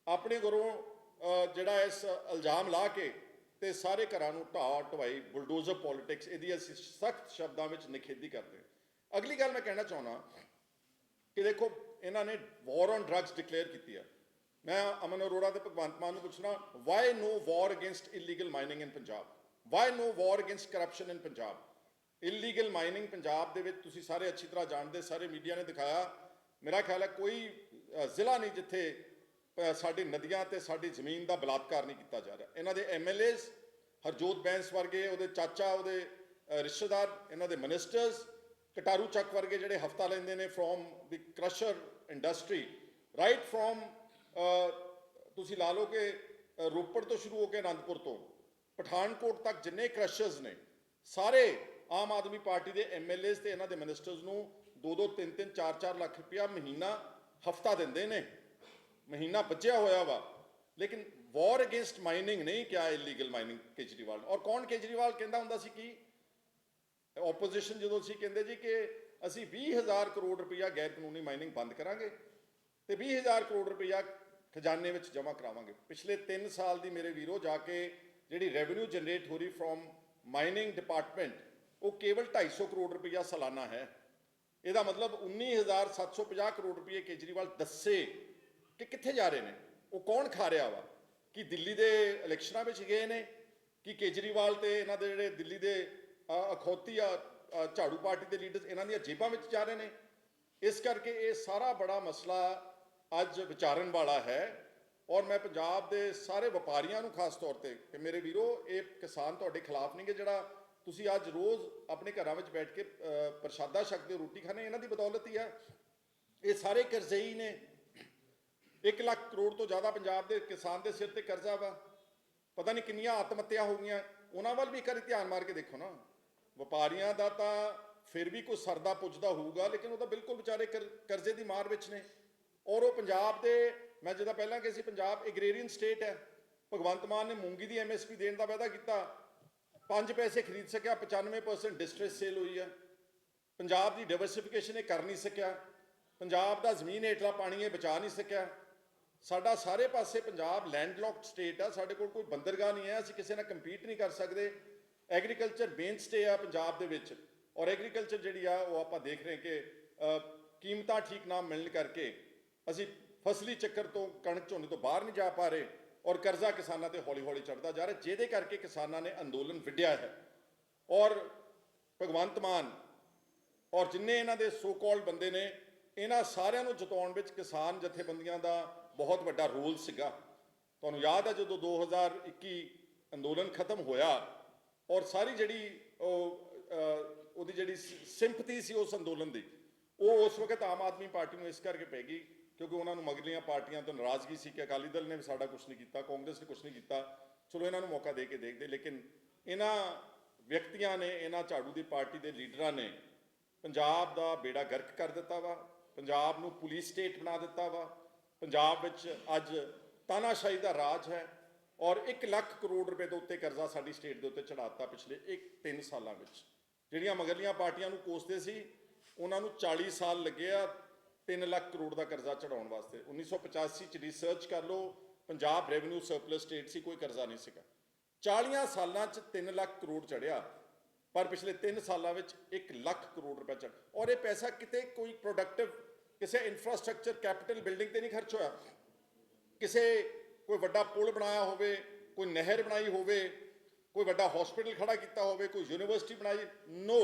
ਆਪਣੇ ਘਰੋਂ ਅਹ, ਜਿਹੜਾ ਇਸ ਇਲਜ਼ਾਮ ਲਾ ਕੇ ਤੇ ਸਾਰੇ ਘਰਾਂ ਨੂੰ ਢਾਹ ਢਵਾਈ ਬੁਲਡੋਜ਼ਰ ਪੋਲਿਟਿਕਸ ਇਹਦੀ ਅਸੀਂ ਸਖਤ ਸ਼ਬਦਾਂ ਵਿੱਚ ਨਿਖੇਧੀ ਕਰਦੇ ਹਾਂ। ਅਗਲੀ ਗੱਲ ਮੈਂ ਕਹਿਣਾ ਚਾਹੁੰਦਾ ਕਿ ਦੇਖੋ ਇਹਨਾਂ ਨੇ ਵਾਰ ਔਨ ਡਰੱਗਸ ਡਿਕਲੇਅਰ ਕੀਤੀ ਆ। ਮੈਂ ਅਮਨ ਅਰੋੜਾ ਤੇ ਭਗਵੰਤ ਮਾਨ ਨੂੰ ਪੁੱਛਣਾ why no war against illegal mining in Punjab why no war against corruption in Punjab illegal mining Punjab ਦੇ ਵਿੱਚ ਤੁਸੀਂ ਸਾਰੇ ਅੱਛੀ ਤਰ੍ਹਾਂ ਜਾਣਦੇ, ਸਾਰੇ ਮੀਡੀਆ ਨੇ ਦਿਖਾਇਆ। ਮੇਰਾ ਖਿਆਲ ਹੈ ਕੋਈ ਜ਼ਿਲ੍ਹਾ ਨਹੀਂ ਜਿੱਥੇ ਸਾਡੀ ਨਦੀਆਂ ਤੇ ਸਾਡੀ ਜ਼ਮੀਨ ਦਾ ਬਲਾਤਕਾਰ ਨਹੀਂ ਕੀਤਾ ਜਾ ਰਿਹਾ। ਇਹਨਾਂ ਦੇ ਐਮਐਲਏਜ਼ ਹਰਜੋਤ ਬੈਂਸ ਵਰਗੇ, ਉਹਦੇ ਚਾਚਾ, ਉਹਦੇ ਰਿਸ਼ਤੇਦਾਰ, ਇਹਨਾਂ ਦੇ ਮਿਨਿਸਟਰਸ ਕਟਾਰੂ ਚੱਕ ਵਰਗੇ ਜਿਹੜੇ ਹਫਤਾ ਲੈਂਦੇ ਨੇ from the crusher industry right from ਤੁਸੀਂ ਲਾ ਲਓ ਕਿ ਰੋਪੜ ਤੋਂ ਸ਼ੁਰੂ ਹੋ ਕੇ ਅਨੰਦਪੁਰ ਤੋਂ, ਪਠਾਨਕੋਟ ਤੱਕ ਜਿੰਨੇ ਕ੍ਰਸ਼ਰਸ ਨੇ, ਸਾਰੇ ਆਮ ਆਦਮੀ ਪਾਰਟੀ ਦੇ ਐਮਐਲਏਸ ਤੇ ਇਹਨਾਂ ਦੇ ਮਿਨਿਸਟਰਸ ਨੂੰ 2-2 3-3 4-4 ਲੱਖ ਰੁਪਇਆ ਮਹੀਨਾ, ਹਫਤਾ ਦਿੰਦੇ ਨੇ। ਮਹੀਨਾ ਬਚਿਆ ਹੋਇਆ ਵਾ। ਲੇਕਿਨ ਵਾਰ ਅਗੇਂਸਟ ਮਾਈਨਿੰਗ ਨਹੀਂ ਕਿਹਾ ਇਲੀਗਲ ਮਾਈਨਿੰਗ ਕੇਜਰੀਵਾਲ ਔਰ ਕੌਣ ਕੇਜਰੀਵਾਲ ਕਹਿੰਦਾ ਹੁੰਦਾ ਸੀ ਕਿ ਆਪੋਜੀਸ਼ਨ ਜਦੋਂ ਸੀ ਕਹਿੰਦੇ ਜੀ ਕਿ ਅਸੀਂ 20000 ਕਰੋੜ ਰੁਪਇਆ ਗੈਰ ਕਾਨੂੰਨੀ ਮਾਈਨਿੰਗ ਬੰਦ ਕਰਾਂਗੇ, ਤੇ 20000 ਕਰੋੜ ਰੁਪਇਆ ਖਜ਼ਾਨੇ ਵਿੱਚ ਜਮ੍ਹਾਂ ਕਰਾਵਾਂਗੇ। ਪਿਛਲੇ 3 ਸਾਲ ਦੀ ਮੇਰੇ ਵੀਰੋ ਜਾ ਕੇ ਜਿਹੜੀ ਰੈਵਨਿਊ ਜਨਰੇਟ ਹੋ ਰਹੀ ਫਰੋਮ ਮਾਈਨਿੰਗ ਡਿਪਾਰਟਮੈਂਟ ਉਹ ਕੇਵਲ 250 ਕਰੋੜ ਰੁਪਇਆ ਸਾਲਾਨਾ ਹੈ। ਇਹਦਾ ਮਤਲਬ 19750 ਕਰੋੜ ਰੁਪਏ ਕੇਜਰੀਵਾਲ ਦੱਸੇ ਕਿ ਕਿੱਥੇ ਜਾ ਰਹੇ ਨੇ। ਉਹ ਕੌਣ ਖਾ ਰਿਹਾ ਵਾ? ਕਿ ਦਿੱਲੀ ਦੇ ਇਲੈਕਸ਼ਨਾਂ ਵਿੱਚ ਗਏ ਨੇ? ਕਿ ਕੇਜਰੀਵਾਲ ਤੇ ਇਹਨਾਂ ਦੇ ਜਿਹੜੇ ਦਿੱਲੀ ਦੇ ਅਖੌਤੀ ਆ ਝਾੜੂ ਪਾਰਟੀ ਦੇ ਲੀਡਰਸ ਇਹਨਾਂ ਦੀਆਂ ਜੇਬਾਂ ਵਿੱਚ ਜਾ ਰਹੇ ਨੇ? ਇਸ ਕਰਕੇ ਇਹ ਸਾਰਾ ਬੜਾ ਮਸਲਾ ਅੱਜ ਵਿਚਾਰਨ ਵਾਲਾ ਹੈ ਔਰ ਮੈਂ ਪੰਜਾਬ ਦੇ ਸਾਰੇ ਵਪਾਰੀਆਂ ਨੂੰ ਖਾਸ ਤੌਰ ਤੇ ਕਿ ਮੇਰੇ ਵੀਰੋ, ਇਹ ਕਿਸਾਨ ਤੁਹਾਡੇ ਖਿਲਾਫ ਨਹੀਂ ਕਿ ਜਿਹੜਾ ਤੁਸੀਂ ਅੱਜ ਰੋਜ਼ ਆਪਣੇ ਘਰਾਂ ਵਿੱਚ ਬੈਠ ਕੇ ਪ੍ਰਸ਼ਾਦਾ ਛਕਦੇ ਹੋ, ਰੋਟੀ ਖਾਣੇ ਇਹਨਾਂ ਦੀ ਬਦੌਲਤ ਹੀ ਆ ਇਹ ਸਾਰੇ ਕਰਜ਼ਈ ਨੇ। 1 ਲੱਖ ਕਰੋੜ ਤੋਂ ਜ਼ਿਆਦਾ ਪੰਜਾਬ ਦੇ ਕਿਸਾਨ ਦੇ ਸਿਰ ਤੇ ਕਰਜ਼ਾ ਵਾ। ਪਤਾ ਨਹੀਂ ਕਿੰਨੀਆਂ ਆਤਮ ਹੱਤਿਆ ਹੋ ਗਈਆਂ। ਉਹਨਾਂ ਵੱਲ ਵੀ ਇੱਕ ਵਾਰੀ ਧਿਆਨ ਮਾਰ ਕੇ ਦੇਖੋ ਨਾ। ਵਪਾਰੀਆਂ ਦਾ ਤਾਂ ਫਿਰ ਵੀ ਕੋਈ ਸਰਦਾ ਪੁੱਜਦਾ ਹੋਊਗਾ, ਲੇਕਿਨ ਉਹ ਤਾਂ ਬਿਲਕੁਲ ਵਿਚਾਰੇ ਕਰਜ਼ੇ ਦੀ ਮਾਰ ਵਿੱਚ ਨੇ। ਔਰ ਉਹ ਪੰਜਾਬ ਦੇ, ਮੈਂ ਜਿੱਦਾਂ ਪਹਿਲਾਂ ਕਿ ਸੀ, ਪੰਜਾਬ ਐਗਰੇਰੀਅਨ ਸਟੇਟ ਹੈ। ਭਗਵੰਤ ਮਾਨ ਨੇ ਮੂੰਗੀ ਦੀ ਐਮਐਸਪੀ ਦੇਣ ਦਾ ਵਾਅਦਾ ਕੀਤਾ। 5 ਪੈਸੇ ਖਰੀਦ ਸਕਿਆ 95% ਡਿਸਟ੍ਰੈਸ ਸੇਲ ਹੋਈ ਹੈ। ਪੰਜਾਬ ਦੀ ਡਾਈਵਰਸਿਫਿਕੇਸ਼ਨ ਇਹ ਕਰ ਨਹੀਂ ਸਕਿਆ। ਪੰਜਾਬ ਦਾ ਜ਼ਮੀਨ ਹੇਠਲਾ ਪਾਣੀ ਇਹ ਬਚਾ ਨਹੀਂ ਸਕਿਆ। ਸਾਡਾ ਸਾਰੇ ਪਾਸੇ ਪੰਜਾਬ ਲੈਂਡਲੌਕਡ ਸਟੇਟ ਆ। ਸਾਡੇ ਕੋਲ ਕੋਈ ਬੰਦਰਗਾਹ ਨਹੀਂ ਹੈ। ਅਸੀਂ ਕਿਸੇ ਨਾਲ ਕੰਪੀਟ ਨਹੀਂ ਕਰ ਸਕਦੇ। ਐਗਰੀਕਲਚਰ ਮੇਨ ਸਟੇ ਆ ਪੰਜਾਬ ਦੇ ਵਿੱਚ। ਔਰ ਐਗਰੀਕਲਚਰ ਜਿਹੜੀ ਆ, ਉਹ ਆਪਾਂ ਦੇਖ ਰਹੇ ਕਿ ਕੀਮਤਾਂ ਠੀਕ ਨਾ ਮਿਲਣ ਕਰਕੇ ਅਸੀਂ ਫਸਲੀ ਚੱਕਰ ਤੋਂ ਕਣਕ ਝੋਨੇ ਤੋਂ ਬਾਹਰ ਨਹੀਂ ਜਾ ਪਾ ਰਹੇ ਔਰ ਕਰਜ਼ਾ ਕਿਸਾਨਾਂ ਤੇ ਹੌਲੀ-ਹੌਲੀ ਚੜਦਾ ਜਾ ਰਿਹਾ, ਜਿਹਦੇ ਕਰਕੇ ਕਿਸਾਨਾਂ ਨੇ ਅੰਦੋਲਨ ਵਿੱਢਿਆ ਹੈ। ਔਰ ਭਗਵੰਤ ਮਾਨ ਔਰ ਜਿੰਨੇ ਇਹਨਾਂ ਦੇ ਸੋ ਕਾਲਡ ਬੰਦੇ ਨੇ, ਇਹਨਾਂ ਸਾਰਿਆਂ ਨੂੰ ਜਿਤਾਉਣ ਵਿੱਚ ਕਿਸਾਨ ਜਥੇਬੰਦੀਆਂ ਦਾ ਬਹੁਤ ਵੱਡਾ ਰੋਲ ਸੀਗਾ। ਤੁਹਾਨੂੰ ਯਾਦ ਹੈ ਜਦੋਂ 2021 ਅੰਦੋਲਨ ਖਤਮ ਹੋਇਆ ਔਰ ਸਾਰੀ ਜਿਹੜੀ ਉਹ ਉਹਦੀ ਜਿਹੜੀ ਸਿੰਪਥੀ ਸੀ ਉਸ ਅੰਦੋਲਨ ਦੀ, ਉਹ ਉਸ ਵਕਤ ਆਮ ਆਦਮੀ ਪਾਰਟੀ ਨੂੰ ਇਸ ਕਰਕੇ ਪੈ ਗਈ ਕਿਉਂਕਿ ਉਹਨਾਂ ਨੂੰ ਮਗਰਲੀਆਂ ਪਾਰਟੀਆਂ ਤੋਂ ਨਾਰਾਜ਼ਗੀ ਸੀ ਕਿ ਅਕਾਲੀ ਦਲ ਨੇ ਵੀ ਸਾਡਾ ਕੁਝ ਨਹੀਂ ਕੀਤਾ, ਕਾਂਗਰਸ ਨੇ ਕੁਝ ਨਹੀਂ ਕੀਤਾ। ਚਲੋ ਇਹਨਾਂ ਨੂੰ ਮੌਕਾ ਦੇ ਕੇ ਦੇਖਦੇ, ਲੇਕਿਨ ਇਹਨਾਂ ਵਿਅਕਤੀਆਂ ਨੇ, ਇਹਨਾਂ ਝਾੜੂ ਦੀ ਪਾਰਟੀ ਦੇ ਲੀਡਰਾਂ ਨੇ ਪੰਜਾਬ ਦਾ ਬੇੜਾ ਗਰਕ ਕਰ ਦਿੱਤਾ ਵਾ, ਪੰਜਾਬ ਨੂੰ ਪੁਲਿਸ ਸਟੇਟ ਬਣਾ ਦਿੱਤਾ ਵਾ। ਪੰਜਾਬ ਵਿੱਚ ਅੱਜ ਤਾਨਾਸ਼ਾਹੀ ਦਾ ਰਾਜ ਹੈ ਔਰ 1 ਲੱਖ ਕਰੋੜ ਰੁਪਏ ਦੇ ਉੱਤੇ ਕਰਜ਼ਾ ਸਾਡੀ ਸਟੇਟ ਦੇ ਉੱਤੇ ਚੜਾਤਾ ਪਿਛਲੇ 1 3 ਸਾਲਾਂ ਵਿੱਚ। ਜਿਹੜੀਆਂ ਮਗਰਲੀਆਂ ਪਾਰਟੀਆਂ ਨੂੰ ਕੋਸਦੇ ਸੀ, ਉਹਨਾਂ ਨੂੰ 40 ਸਾਲ ਲੱਗਿਆ 3 ਲੱਖ ਕਰੋੜ ਦਾ ਕਰਜ਼ਾ ਚੜਾਉਣ ਵਾਸਤੇ। 1985 ਚ ਰਿਸਰਚ ਕਰ ਲਓ, ਪੰਜਾਬ ਰੈਵਨਿਊ ਸਰਪਲਸ ਸਟੇਟ ਸੀ, ਕੋਈ ਕਰਜ਼ਾ ਨਹੀਂ ਸੀਗਾ। 40 ਸਾਲਾਂ ਚ 3 ਲੱਖ ਕਰੋੜ ਚੜਿਆ ਪਰ ਪਿਛਲੇ 3 ਸਾਲਾਂ ਵਿੱਚ 1 ਲੱਖ ਕਰੋੜ ਰੁਪਏ ਚੜ ਔਰ ਇਹ ਪੈਸਾ ਕਿਤੇ ਕੋਈ ਪ੍ਰੋਡਕਟਿਵ ਕਿਸੇ ਇਨਫਰਾਸਟ੍ਰਕਚਰ ਕੈਪੀਟਲ ਬਿਲਡਿੰਗ ਤੇ ਨਹੀਂ ਖਰਚ ਹੋਇਆ। ਕਿਸੇ ਕੋਈ ਵੱਡਾ ਪੁਲ ਬਣਾਇਆ ਹੋਵੇ, ਕੋਈ ਨਹਿਰ ਬਣਾਈ ਹੋਵੇ, ਕੋਈ ਵੱਡਾ ਹਸਪੀਟਲ ਖੜਾ ਕੀਤਾ ਹੋਵੇ, ਕੋਈ ਯੂਨੀਵਰਸਿਟੀ ਬਣਾਈ ਨੋ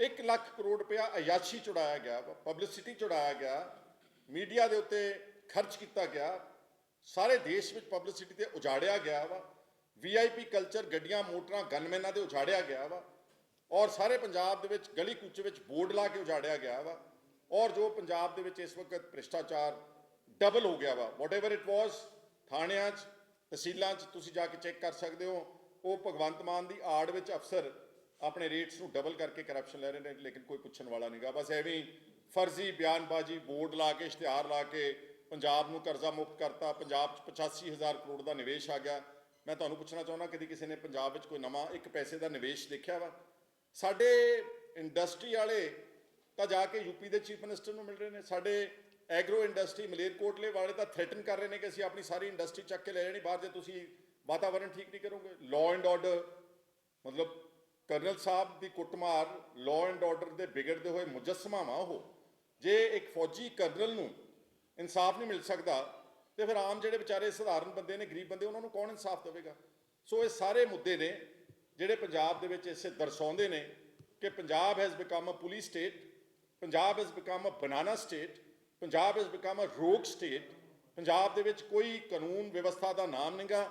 1 ਲੱਖ ਕਰੋੜ ਰੁਪਇਆ ਅਯਾਸ਼ੀ ਚੁੜਾਇਆ ਗਿਆ ਪਬਲਿਸਿਟੀ ਚੁੜਾਇਆ ਗਿਆ ਮੀਡੀਆ ਦੇ ਉੱਤੇ ਖਰਚ ਕੀਤਾ ਗਿਆ, ਸਾਰੇ ਦੇਸ਼ ਵਿੱਚ ਪਬਲਿਸਿਟੀ ਤੇ ਉਜਾੜਿਆ ਗਿਆ ਵਾ ਵੀਆਈਪੀ ਕਲਚਰ ਗੱਡੀਆਂ, ਮੋਟਰਾਂ ਗਨਮੈਨਾਂ ਦੇ ਉਜਾੜਿਆ ਗਿਆ ਵਾ, ਔਰ ਸਾਰੇ ਪੰਜਾਬ ਦੇ ਵਿੱਚ ਗਲੀ ਕੂਚੇ ਵਿੱਚ ਬੋਰਡ ਲਾ ਕੇ ਉਜਾੜਿਆ ਗਿਆ ਵਾ, ਔਰ ਜੋ ਪੰਜਾਬ ਦੇ ਵਿੱਚ ਇਸ ਵਕਤ ਭ੍ਰਿਸ਼ਟਾਚਾਰ ਡਬਲ ਹੋ ਗਿਆ ਵਾ ਵਾਟਐਵਰ ਇਟ ਵਾਸ ਥਾਣਿਆਂ 'ਚ, ਤਹਿਸੀਲਾਂ 'ਚ ਤੁਸੀਂ ਜਾ ਕੇ ਚੈੱਕ ਕਰ ਸਕਦੇ ਹੋ, ਉਹ ਭਗਵੰਤ ਮਾਨ ਦੀ ਆੜ ਵਿੱਚ ਅਫਸਰ ਆਪਣੇ ਰੇਟਸ ਨੂੰ ਡਬਲ ਕਰਕੇ ਕਰਪਸ਼ਨ ਲੈ ਰਹੇ ਨੇ, ਲੇਕਿਨ ਕੋਈ ਪੁੱਛਣ ਵਾਲਾ ਨਹੀਂਗਾ ਬਸ ਐਵੇਂ ਫਰਜ਼ੀ ਬਿਆਨਬਾਜ਼ੀ, ਬੋਰਡ ਲਾ ਕੇ, ਇਸ਼ਤਿਹਾਰ ਲਾ ਕੇ ਪੰਜਾਬ ਨੂੰ ਕਰਜ਼ਾ ਮੁਕਤ ਕਰਤਾ, ਪੰਜਾਬ 'ਚ 85000 ਕਰੋੜ ਦਾ ਨਿਵੇਸ਼ ਆ ਗਿਆ। ਮੈਂ ਤੁਹਾਨੂੰ ਪੁੱਛਣਾ ਚਾਹੁੰਦਾ, ਕਦੀ ਕਿਸੇ ਨੇ ਪੰਜਾਬ ਵਿੱਚ ਕੋਈ ਨਵਾਂ ਇੱਕ ਪੈਸੇ ਦਾ ਨਿਵੇਸ਼ ਦੇਖਿਆ ਵਾ? ਸਾਡੇ ਇੰਡਸਟਰੀ ਵਾਲੇ ਤਾਂ ਜਾ ਕੇ ਯੂਪੀ ਦੇ ਚੀਫ ਮਿਨਿਸਟਰ ਨੂੰ ਮਿਲ ਰਹੇ ਨੇ। ਸਾਡੇ ਐਗਰੋ ਇੰਡਸਟਰੀ ਮਲੇਰਕੋਟਲੇ ਵਾਲੇ ਤਾਂ ਥ੍ਰੈਟਨ ਕਰ ਰਹੇ ਨੇ ਕਿ ਅਸੀਂ ਆਪਣੀ ਸਾਰੀ ਇੰਡਸਟਰੀ ਚੱਕ ਕੇ ਲੈ ਜਾਣੀ, ਬਾਹਰ ਜੇ ਤੁਸੀਂ ਵਾਤਾਵਰਣ ਠੀਕ ਨਹੀਂ ਕਰੋਗੇ। ਲਾਅ ਐਂਡ ਆਰਡਰ ਮਤਲਬ ਕਰਨਲ ਸਾਹਿਬ ਦੀ ਕੁੱਟਮਾਰ ਲਾਅ ਐਂਡ ਆਰਡਰ ਦੇ ਵਿਗੜਦੇ ਹੋਏ ਮੁਜੱਸਮਾ ਵਾ ਉਹ। ਜੇ ਇੱਕ ਫੌਜੀ ਕਰਨਲ ਨੂੰ ਇਨਸਾਫ ਨਹੀਂ ਮਿਲ ਸਕਦਾ, ਤੇ ਫਿਰ ਆਮ ਜਿਹੜੇ ਵਿਚਾਰੇ ਸਧਾਰਨ ਬੰਦੇ ਨੇ, ਗਰੀਬ ਬੰਦੇ, ਉਹਨਾਂ ਨੂੰ ਕੌਣ ਇਨਸਾਫ ਦੇਵੇਗਾ? ਸੋ ਇਹ ਸਾਰੇ ਮੁੱਦੇ ਨੇ ਜਿਹੜੇ ਪੰਜਾਬ ਦੇ ਵਿੱਚ ਇਸੇ ਦਰਸਾਉਂਦੇ ਨੇ ਕਿ Punjab has become a police state Punjab has become a banana state Punjab has become a rogue state Punjab ਦੇ ਵਿੱਚ ਕੋਈ ਕਾਨੂੰਨ ਵਿਵਸਥਾ ਦਾ ਨਾਮ ਨਹੀਂਗਾ।